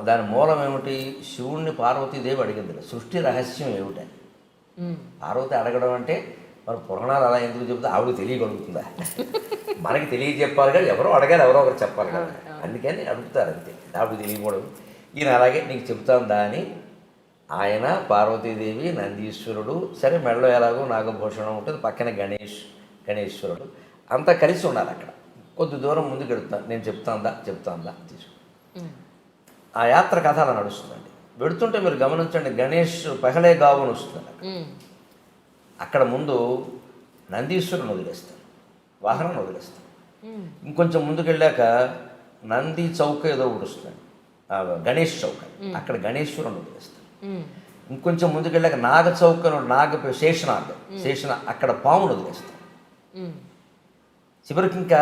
దాని మూలం ఏమిటి? శివుణ్ణి పార్వతీదేవి అడిగింది సృష్టి రహస్యం ఏమిటని పార్వతి అడగడం అంటే మరి పురాణాలు అలా ఎందుకు చెబుతా? ఆవిడ తెలియగలుగుతుందా? మనకి తెలియజెప్పాలి కదా. ఎవరో అడగాలి ఎవరో ఒకరు చెప్పాలి కదా. అందుకని అడుగుతారు అంతే. ఆవిడ తెలియకూడదు. ఈయన అలాగే నీకు చెప్తాందా అని ఆయన పార్వతీదేవి నందీశ్వరుడు సరే మెడలో ఎలాగో నాగభూషణం ఉంటుంది పక్కన గణేష్ గణేశ్వరుడు. అంతా కలిసి ఉండాలి అక్కడ. కొద్ది దూరం ముందుకు వెళుతాను నేను చెప్తాందా? చెప్తాందా? తీసుకు. ఆ యాత్ర కథ అలా నడుస్తుందండి. వెడుతుంటే మీరు గమనించండి గణేష్ పెహలే గావును వస్తుంది అక్కడ ముందు నందీశ్వరుని వదిలేస్తారు వాహనం వదిలేస్తారు. ఇంకొంచెం ముందుకు వెళ్ళాక నంది చౌక ఏదో ఒకటి వస్తుంది ఆ, గణేష్ చౌక. అక్కడ గణేశ్వరుని వదిలేస్తారు. ఇంకొంచెం ముందుకు వెళ్ళాక నాగ చౌక నాగ శేషనాగ. శేషన అక్కడ పామును వదిలేస్తారు. చివరికి ఇంకా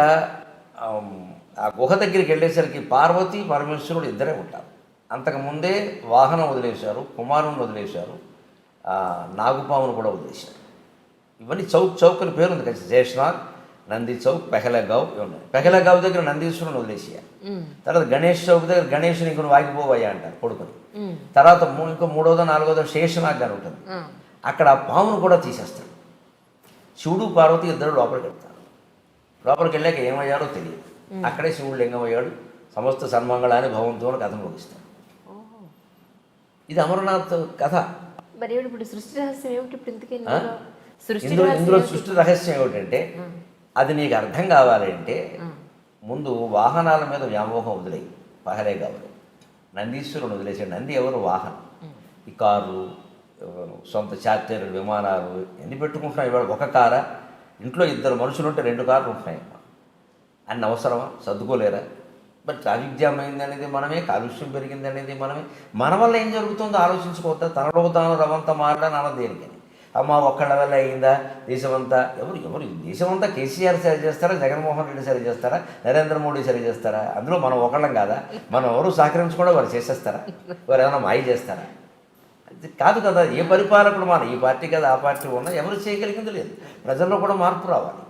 ఆ గుహ దగ్గరికి వెళ్ళేసరికి పార్వతి పరమేశ్వరుడు ఇద్దరే ఉంటారు. అంతకుముందే వాహనం వదిలేశారు కుమారుని వదిలేశారు నాగుపామును కూడా వదిలేశారు. ఇవన్నీ చౌక్ చౌక్ అని పేరు ఉంది కదా శేషనాగ్ నంది చౌక్ పెహలగావ్ ఇవి ఉన్నాయి. పెహలగావ్ దగ్గర నందీశ్వరుని వదిలేసేయాలి తర్వాత గణేష్ చౌక్ దగ్గర గణేషుని ఇంకొని వాగిపోవయ్యా అంటారు కొడుకుని. తర్వాత మూ- ఇంకో మూడోదో నాలుగోదో శేషనాగ్ అని ఉంటుంది. అక్కడ ఆ పామును కూడా తీసేస్తాడు. శివుడు పార్వతి ఇద్దరు లోపలికి వెళ్తారు. లోపలికి వెళ్ళాక ఏమయ్యారో తెలియదు. అక్కడే శివుడు లింగం అయ్యాడు సమస్త సన్మంగళాన్ని భవంతో కథ ముగిస్తాడు. ఇది అమరనాథ్ కథ. మరి ఇప్పుడు సృష్టి రహస్యం ఏమిటి ఇప్పుడు? ఇందులో? సృష్టి ఇందులో? సృష్టి రహస్యం ఏమిటంటే అది నీకు అర్థం కావాలి అంటే ముందు వాహనాల మీద వ్యామోహం వదిలేయి పహలే కావాలి నందీశ్వరుని వదిలేసాడు నంది ఎవరు? వాహనం. ఈ కార్లు ఎవరు సొంత చార్టర్లు విమానాలు ఎన్ని పెట్టుకుంటున్నాయి? ఇవాళ ఒక కారా? ఇంట్లో ఇద్దరు మనుషులు ఉంటే రెండు కార్లు ఉంటున్నాయి అన్ని అవసరమా? సర్దుకోలేరా? మరి ట్రాఫిక్ జామ్ అయింది అనేది మనమే కాలుష్యం పెరిగింది అనేది మనమే. మన వల్ల ఏం జరుగుతుందో ఆలోచించుకోవద్దా? తనలో తాను రవంతా మారడానికి అన్నది దేనికని? అమ్మ ఒక్కళ్ళ వల్ల అయిందా? దేశమంతా ఎవరు ఎవరు దేశమంతా కేసీఆర్ సరి చేస్తారా? జగన్మోహన్ రెడ్డి సరి చేస్తారా? నరేంద్ర మోడీ సరి చేస్తారా? అందులో మనం ఒకళ్ళం కాదా? మనం ఎవరు సహకరించకుండా వారు చేసేస్తారా? వారు ఏమైనా మాయ చేస్తారా? అది కాదు కదా ఏ పరిపాలకుడు మన ఈ పార్టీ కదా ఆ పార్టీ ఉన్నా ఎవరు చేయగలిగింది లేదు. ప్రజల్లో కూడా మార్పు రావాలి.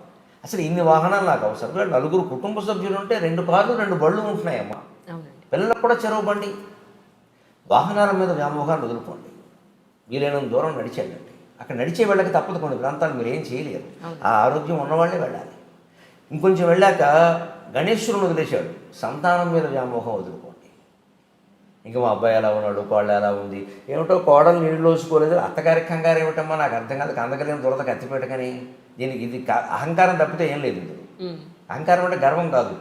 అసలు ఇన్ని వాహనాలు నాకు అవసరం. లేదు. నలుగురు కుటుంబ సభ్యులు ఉంటే రెండు కార్లు రెండు బళ్ళు ఉంటున్నాయమ్మా. పిల్లలకు కూడా చెరువు బండి. వాహనాల మీద వ్యామోహాన్ని వదులుకోండి. వీలైనంత దూరం నడిచేయండి. అక్కడ నడిచే వెళ్ళక తప్పదు కొన్ని ప్రాంతాలు మీరు ఏం చేయలేరు. ఆ ఆరోగ్యం ఉన్నవాళ్ళే వెళ్ళాలి. ఇంకొంచెం వెళ్ళాక గణేశ్వరుని వదిలేశాడు. సంతానం మీద వ్యామోహం వదులుకోండి. ఇంకా మా అబ్బాయి ఎలా ఉన్నాడు? కోళ్ళు ఎలా ఉంది? ఏమిటో కోడలు నీళ్ళు వేసుకోలేదు అత్తగారి కంగారు ఏమిటమ్మా నాకు అర్థం కాదు. కందకలేని దురద కత్తిపెట్టకని దీనికి ఇది అహంకారం తప్పితే ఏం లేదు ఇందులో. అహంకారం అంటే గర్వం కాదు.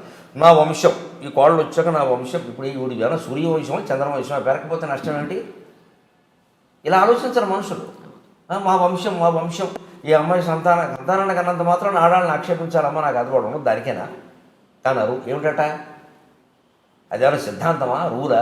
నా వంశం ఈ కోళ్ళు వచ్చాక నా వంశం ఇప్పుడు ఈ ఊడి జనం సూర్యవంశం చంద్రవంశం పెరగకపోతే నష్టం ఏంటి? ఇలా ఆలోచించరు మనుషులు. మా వంశం మా వంశం. ఈ అమ్మాయి సంతాన సంతానాన్ని కన్నంత మాత్రం ఆడాలని ఆక్షేపించాలమ్మా నాకు అది కూడా ఉండదు దానికేనా కనరు ఏమిటట? అదేమైనా సిద్ధాంతమా? రూరా?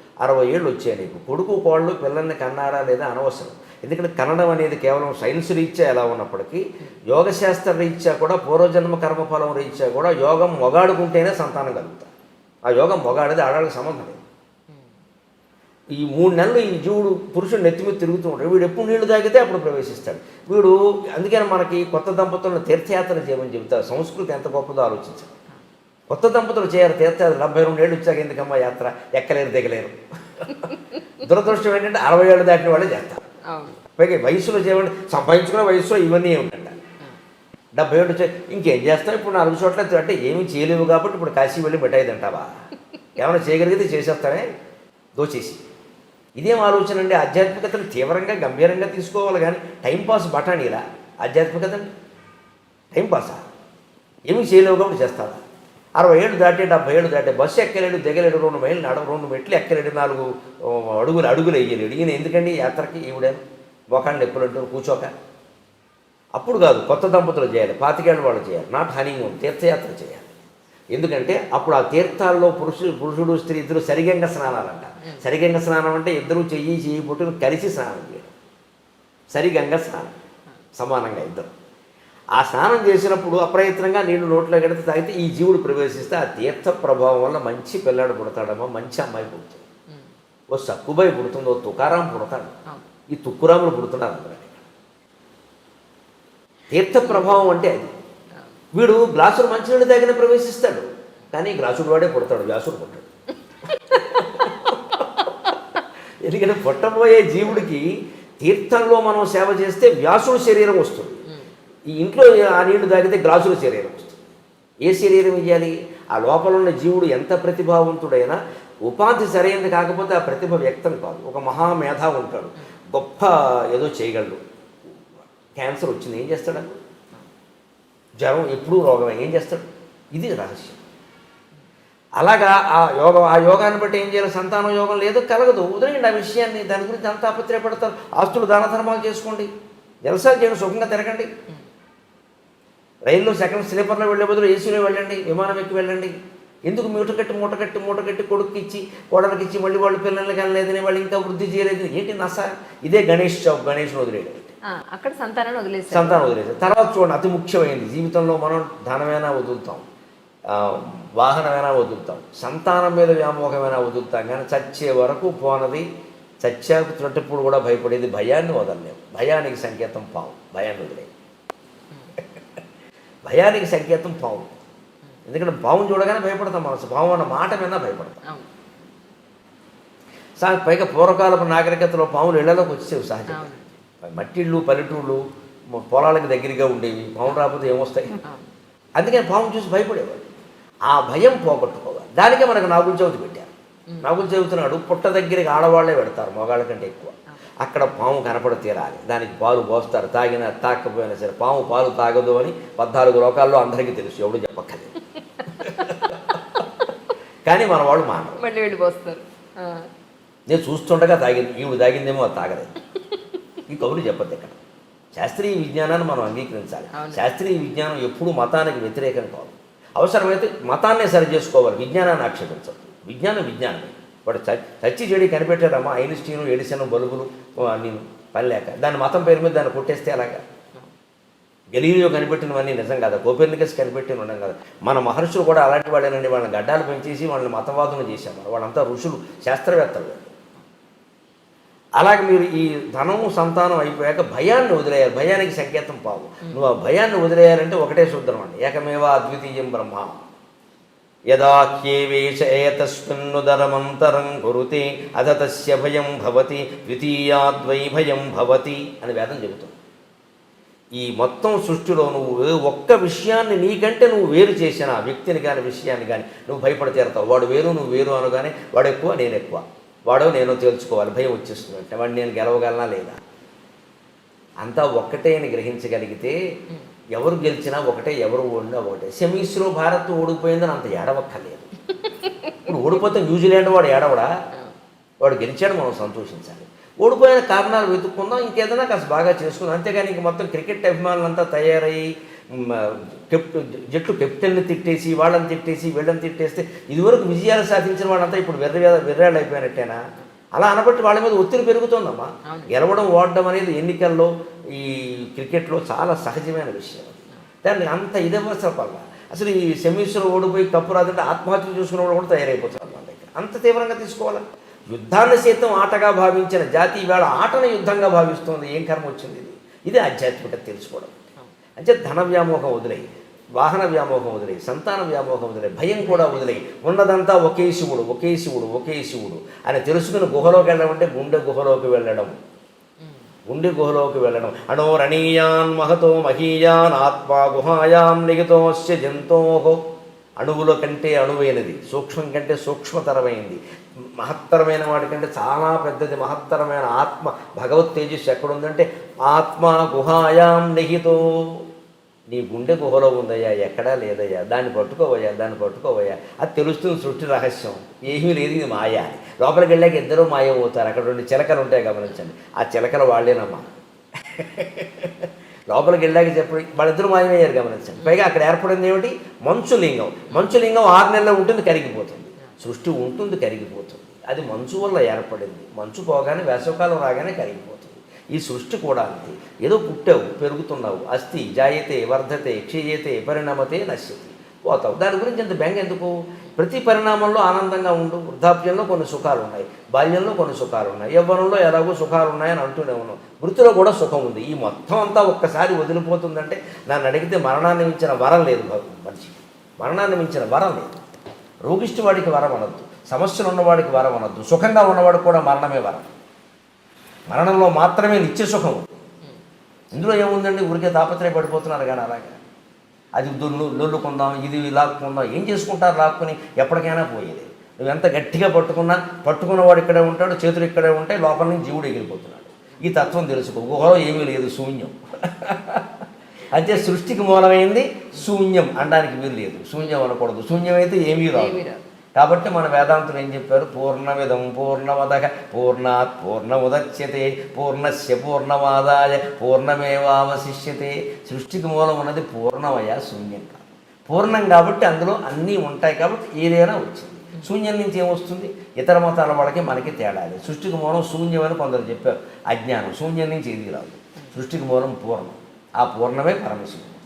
అరవై ఏళ్ళు వచ్చాయి నీకు. కొడుకు కోళ్ళు పిల్లల్ని కన్నారా లేదా అనవసరం. ఎందుకంటే కన్నడం అనేది కేవలం సైన్స్ రీత్యా ఎలా ఉన్నప్పటికీ యోగశాస్త్ర రీత్యా కూడా పూర్వజన్మ కర్మఫలం రీత్యా కూడా యోగం మొగాడుకుంటేనే సంతానం కలుగుతారు ఆ యోగం మొగాడేది ఆడాడికి సంబంధం లేదు. ఈ మూడు నెలలు ఈ జీవుడు పురుషుడు నెత్తి మీద తిరుగుతూ ఉంటాడు. వీడు ఎప్పుడు నీళ్ళు తాగితే అప్పుడు ప్రవేశిస్తాడు. వీడు అందుకని మనకి కొత్త దంపతులను తీర్థయాత్ర చేయమని చెబుతారు. సంస్కృతి ఎంత గొప్పదో ఆలోచించాలి కొత్త దంపతులు చేయరు తీర్థయాత్ర డెబ్బై రెండు ఏళ్ళు వచ్చాక ఎందుకమ్మా యాత్ర? ఎక్కలేరు దిగలేరు. దురదృష్టం ఏంటంటే అరవై ఏళ్ళు దాటిన వాళ్ళే చేస్తారు. పైగా వయసులో చేయమంటే సంపాదించుకున్న వయసులో ఇవన్నీ ఏమిటంట డెబ్బై ఏళ్ళు వచ్చాయి ఇంకేం చేస్తాం ఇప్పుడు నాలుగు చోట్ల అంటే ఏమీ చేయలేవు కాబట్టి ఇప్పుడు కాశీ వెళ్ళి మిఠాయి తింటావా? ఏమైనా చేయగలిగితే చేసేస్తానే దోచేసి. ఇదేం ఆలోచన అండి? ఆధ్యాత్మికతను తీవ్రంగా గంభీరంగా తీసుకోవాలి కానీ టైంపాస్ బఠానీలా? ఆధ్యాత్మికత టైంపాసా ఏమీ చేయలేవు కాబట్టి చేస్తావా? అరవై ఏళ్ళు దాటి డెబ్బై ఏళ్ళు దాటి బస్సు ఎక్కలేడు దిగలేడు రెండు మైళ్ళు నడవ రెండు మెట్లు ఎక్కలేడు నాలుగు అడుగులు అడుగులు వేయలేడు. ఈయన ఎందుకండి యాత్రకి? ఈవిడ మోకాళ్ళు నొప్పులు అంటూ కూర్చోక. అప్పుడు కాదు కొత్త దంపతులు చేయాలి పాతికేళ్ళ వాళ్ళు చేయాలి నాట్ హనీమూన్ తీర్థయాత్ర చేయాలి. ఎందుకంటే అప్పుడు ఆ తీర్థాల్లో పురుషుడు పురుషుడు స్త్రీ ఇద్దరు సరిగంగ స్నానాలంట. సరిగంగ స్నానం అంటే ఇద్దరు చెయ్యి చెయ్యి పుట్టును కలిసి స్నానం చేయడం. సరిగంగ స్నానం. సమానంగా ఇద్దరు. ఆ స్నానం చేసినప్పుడు అప్రయత్నంగా నీళ్ళు నోట్లో కడితే తాగితే ఈ జీవుడు ప్రవేశిస్తే ఆ తీర్థ ప్రభావం వల్ల మంచి పిల్లాడు పుడతాడమ్మా మంచి అమ్మాయి పుడుతుంది. ఓ సక్కుబాయి పుడుతుంది ఓ తుకారాం పుడతాడు. ఈ తుక్కురాములు పుడుతున్నారు అందరూ తీర్థ ప్రభావం అంటే అది. వీడు గ్లాసులు మంచినీళ్ళు తాగిన ప్రవేశిస్తాడు కానీ గ్లాసుడు వాడే పుడతాడు వ్యాసుడు పుట్టాడు. ఎందుకంటే పుట్టబోయే జీవుడికి తీర్థంలో మనం సేవ చేస్తే వ్యాసుడు శరీరం వస్తుంది. ఈ ఇంట్లో ఆ నీళ్ళు తాగితే గ్లాసుల శరీరం వస్తుంది. ఏ శరీరం ఇవ్వాలి ఆ లోపల ఉన్న జీవుడు ఎంత ప్రతిభావంతుడైనా ఉపాధి సరైనది కాకపోతే ఆ ప్రతిభ వ్యక్తం కాదు. ఒక మహామేధ ఉంటాడు. గొప్ప ఏదో చేయగలడు. క్యాన్సర్ వచ్చింది ఏం చేస్తాడు జ్వరం ఎప్పుడూ రోగమే ఏం చేస్తాడు? ఇది రహస్యం. అలాగా ఆ యోగం ఆ యోగాన్ని బట్టి ఏం చేయాలి? సంతాన యోగం లేదు కలగదు. వదిలేయండి ఆ విషయాన్ని. దాని గురించి అంత ఆపత్రయపడతారు ఆస్తులు దాన ధర్మాలు చేసుకోండి. జలసాలు చేయండి సుఖంగా తిరగండి. రైల్లో సెకండ్ స్లీపర్లో వెళ్ళే బదులు ఏసీలో వెళ్ళండి విమానం ఎక్కి వెళ్ళండి. ఎందుకు మూట కట్టి మూట కట్టి మూట కట్టి కొడుకు ఇచ్చి కోడలికి ఇచ్చి మళ్ళీ వాళ్ళు పిల్లల్ని కనలేదని వాళ్ళు ఇంకా వృద్ధి చేయలేదు? ఏంటి నస? ఇదే గణేష్ చౌక్ గణేష్ను వదిలేయడం. ఆ, అక్కడ సంతానాన్ని వదిలేస్తారు సంతానం వదిలేసాం తర్వాత చూడండి అతి ముఖ్యమైనది. జీవితంలో మనం ధనమైనా వదులుతాం. వాహనమైనా వదులుతాం. సంతానం మీద వ్యామోహమైనా వదులుతాం. కానీ చచ్చే వరకు పోనది. చచ్చాక చుట్టప్పుడు కూడా భయపడేది భయాన్ని వదలలేము భయానికి సంకేతం పాము భయాన్ని వదిలే భయానికి సంకేతం పాము. ఎందుకంటే పాము చూడగానే భయపడతాం మనసు. పాము అన్న మాట మీద భయపడతాం. సా పైగా పూర్వకాలపు నాగరికతలో పాములు ఇళ్ళలోకి వచ్చేవి సహజంగా. అవును. మట్టిళ్ళు పల్లెటూళ్ళు పొలాలకు దగ్గరగా ఉండేవి. పాము రాకపోతే ఏమొస్తాయి? అందుకని పాము చూసి భయపడేవాడు ఆ భయం పోగొట్టుకోవాలి. దానికే మనకు నాగుల చవితి పెట్టారు నాగుల చవితి నాడు పుట్ట దగ్గరికి ఆడవాళ్ళే పెడతారు మగాళ్ళ కంటే ఎక్కువ. అక్కడ పాము కనపడ తీరాలి దానికి పాలు పోస్తారు. తాగినా తాకపోయినా సరే పాము పాలు తాగదు అని పద్నాలుగు లోకాల్లో అందరికీ తెలుసు. ఎవడు చెప్పక్కర్లేదు. కానీ మన వాళ్ళు మానరు. మళ్ళీ వెళ్ళిపోస్తారు నేను చూస్తుండగా తాగింది. ఈవిడ తాగిందేమో అది తాగలేదు. ఈ కబురు చెప్పద్దు ఇక్కడ. శాస్త్రీయ విజ్ఞానాన్ని మనం అంగీకరించాలి. శాస్త్రీయ విజ్ఞానం ఎప్పుడూ మతానికి వ్యతిరేకం కాదు. అవసరమైతే మతాన్నే సరి చేసుకోవాలి. విజ్ఞానాన్ని ఆక్షేపించదు విజ్ఞానం విజ్ఞానమే. వాడు చచ్చి చెడి కనిపెట్టారమ్మా ఐన్స్టీను ఎడిసన్ బల్బులు నేను పని లేక. దాని మతం పేరు మీద దాన్ని కొట్టేస్తే అలాగా గలీలియో కనిపెట్టినవన్నీ నిజం కదా? కోపెర్నికస్ కనిపెట్టిన ఉండడం కదా? మన మహర్షులు కూడా అలాంటి వాళ్ళేనండి. వాళ్ళని గడ్డాలు పెంచేసి వాళ్ళని మతవాదులు చేశాం మనం వాళ్ళంతా ఋషులు శాస్త్రవేత్తలు. అలాగే మీరు ఈ ధనము సంతానం అయిపోయాక భయాన్ని వదిలేయాలి. భయానికి సంకేతం పావు. నువ్వు ఆ భయాన్ని వదిలేయాలంటే ఒకటే సూత్రం అండి. ఏకమేవ అద్వితీయం బ్రహ్మ. యదాఖ్యేవేశ ఏతస్మిన్నుదరమంతరం కురుతే అధ తస్య భయం భవతి ద్వితీయాద్వై భయం భవతి అని వేదం చెబుతుంది. ఈ మొత్తం సృష్టిలో నువ్వు ఒక్క విషయాన్ని నీకంటే నువ్వు వేరు చేసిన ఆ వ్యక్తిని కానీ విషయాన్ని కానీ నువ్వు భయపడి తీరుతావు. వాడు వేరు నువ్వు వేరు అనగానే వాడు ఎక్కువ నేను ఎక్కువ. వాడో నేను తేల్చుకోవాలి భయం వచ్చేస్తుంది అంటే వాడిని నేను గెలవగలనా లేదా? అంతా ఒక్కటే అని గ్రహించగలిగితే ఎవరు గెలిచినా ఒకటే ఎవరు ఓడినా ఒకటే. సెమీస్లో భారత్ ఓడిపోయిందని అంత ఏడవక్కర్లేదు. ఇప్పుడు ఓడిపోతే న్యూజిలాండ్ వాడు ఏడవడా? వాడు గెలిచాడు మనం సంతోషించాలి. ఓడిపోయిన కారణాలు వెతుక్కుందాం ఇంకేదైనా కాస్త బాగా చేసుకుందాం. అంతేగాని ఇంక మొత్తం క్రికెట్ అభిమానులంతా తయారయ్యి మ్, కెప్ట్ జట్టు కెప్టెన్ని తిట్టేసి వాళ్ళని తిట్టేసి వీళ్ళని తిట్టేస్తే ఇదివరకు విజయాలు సాధించిన వాళ్ళంతా ఇప్పుడు వెర్ర వెర్రాళ్ళు అయిపోయినట్టేనా? అలా అనబట్టి వాళ్ళ మీద ఒత్తిడి పెరుగుతోందమ్మా. గెలవడం ఓడడం అనేది ఎన్నికల్లో ఈ క్రికెట్లో చాలా సహజమైన విషయం. దాన్ని అంత ఇదవసరం వల్ల అసలు ఈ సెమీస్లో ఓడిపోయి కప్పు రాదంటే ఆత్మహత్య చూసుకున్న వాళ్ళు కూడా తయారైపోతారు మన దగ్గర. అంత తీవ్రంగా తీసుకోవాలి? యుద్ధాన్ని సైతం ఆటగా భావించిన జాతి ఇవాళ ఆటను యుద్ధంగా భావిస్తుంది. ఏం కర్మ వచ్చింది ఇది? ఇది ఆధ్యాత్మికత తెలుసుకోవడం. అంటే ధన వ్యామోహం వదిలేయి వాహన వ్యామోహం వదిలే సంతాన వ్యామోహం వదిలే భయం కూడా వదిలే ఉన్నదంతా ఒకే శివుడు ఒకే శివుడు ఒకే శివుడు అని తెలుసుకుని గుహలోకి వెళ్ళడం అంటే గుండె గుహలోకి వెళ్ళడం. గుండె గుహలోకి వెళ్ళడం. అణోరణీయాన్ మహతో మహీయాన్ ఆత్మా గుహాయాం నిగితోస్య జంతోహో అణువుల కంటే అణువైనది సూక్ష్మం కంటే సూక్ష్మతరమైంది. మహత్తరమైన వాటికంటే చాలా పెద్దది మహత్తరమైన ఆత్మ. భగవత్ తేజస్సు ఎక్కడుందంటే ఆత్మ గుహాయాం నిహితో. నీ గుండె గుహలో ఉందయ్యా ఎక్కడా లేదయ్యా దాన్ని పట్టుకోవయ్యా దాన్ని పట్టుకోవయ్యా. అది తెలుస్తుంది సృష్టి రహస్యం. ఏమీ లేదు ఇది మాయ అని. లోపలికి వెళ్ళాక ఇద్దరూ మాయ పోతారు అక్కడ రెండు చిలకలు ఉంటాయి గమనించండి. ఆ చిలకలు వాళ్ళేనమ్మా. లోపలికి వెళ్ళాక చెప్పి వాళ్ళిద్దరు మాయమయ్యారు గమనించండి. పైగా అక్కడ ఏర్పడింది ఏమిటి? మంచు లింగం మంచు లింగం ఆరు నెలలు ఉంటుంది కరిగిపోతుంది. సృష్టి ఉంటుంది కరిగిపోతుంది. అది మంచు వల్ల ఏర్పడింది. మంచు పోగానే వేసవకాలం రాగానే కరిగిపోతుంది. ఈ సృష్టి కూడా అంతే. ఏదో పుట్టావు పెరుగుతున్నావు అస్థి జాయతే వర్ధతే క్షీయతే పరిణామతే నశ్యతి. పోతావు. దాని గురించి ఇంత బెంగ ఎందుకు? ప్రతి పరిణామంలో ఆనందంగా ఉండు. వృద్ధాప్యంలో కొన్ని సుఖాలు ఉన్నాయి బాల్యంలో కొన్ని సుఖాలు ఉన్నాయి యవ్వనంలో ఎలాగో సుఖాలు ఉన్నాయని అంటూనే ఉన్నాం వృత్తిలో కూడా సుఖం ఉంది. ఈ మొత్తం అంతా ఒక్కసారి వదిలిపోతుందంటే నన్ను అడిగితే మరణాన్ని మించిన వరం లేదు భగ- మనిషికి మరణాన్ని మించిన వరం లేదు. రోగిష్టి వాడికి వరం అనొద్దు. సమస్యలు ఉన్నవాడికి వరం అనొద్దు. సుఖంగా ఉన్నవాడికి కూడా మరణమే వరం. మరణంలో మాత్రమే నిత్య సుఖం ఇందులో ఏముందండి? ఊరికే తాపత్రయ పడిపోతున్నారు కానీ అలాగా. అది దొల్లు లొల్లుకుందాం ఇది లాక్కుందాం ఏం చేసుకుంటారు లాక్కుని? ఎప్పటికైనా పోయేది. నువ్వు ఎంత గట్టిగా పట్టుకున్నా పట్టుకున్నవాడు ఇక్కడే ఉంటాడు చేతులు ఇక్కడే ఉంటాయి లోపల నుంచి జీవుడు ఎగిరిపోతున్నాడు. ఈ తత్వం తెలుసుకో. గుహలో ఏమీ లేదు శూన్యం. అంటే సృష్టికి మూలమైంది శూన్యం అనడానికి వీలు లేదు. శూన్యం అనకూడదు. శూన్యం అయితే ఏమీ ఏమీ రాదు. కాబట్టి మన వేదాంతులు ఏం చెప్పారు? పూర్ణమిదం పూర్ణమదక పూర్ణాత్ పూర్ణముదచ్యతే పూర్ణస్య పూర్ణమాదాయ పూర్ణమేవావశిష్యతే. సృష్టికి మూలం ఉన్నది పూర్ణమయ శూన్యం కాదు. పూర్ణం కాబట్టి అందులో అన్నీ ఉంటాయి కాబట్టి ఏదైనా వచ్చింది. శూన్యం నుంచి ఏమొస్తుంది ఇతర మతాల వాళ్ళకి మనకి తేడా లేదు. సృష్టికి మూలం శూన్యం అని కొందరు చెప్పారు. అజ్ఞానం శూన్యం నుంచి ఏది రాదు. సృష్టికి మూలం పూర్ణం. ఆ పూర్ణమే పరమశివుడు.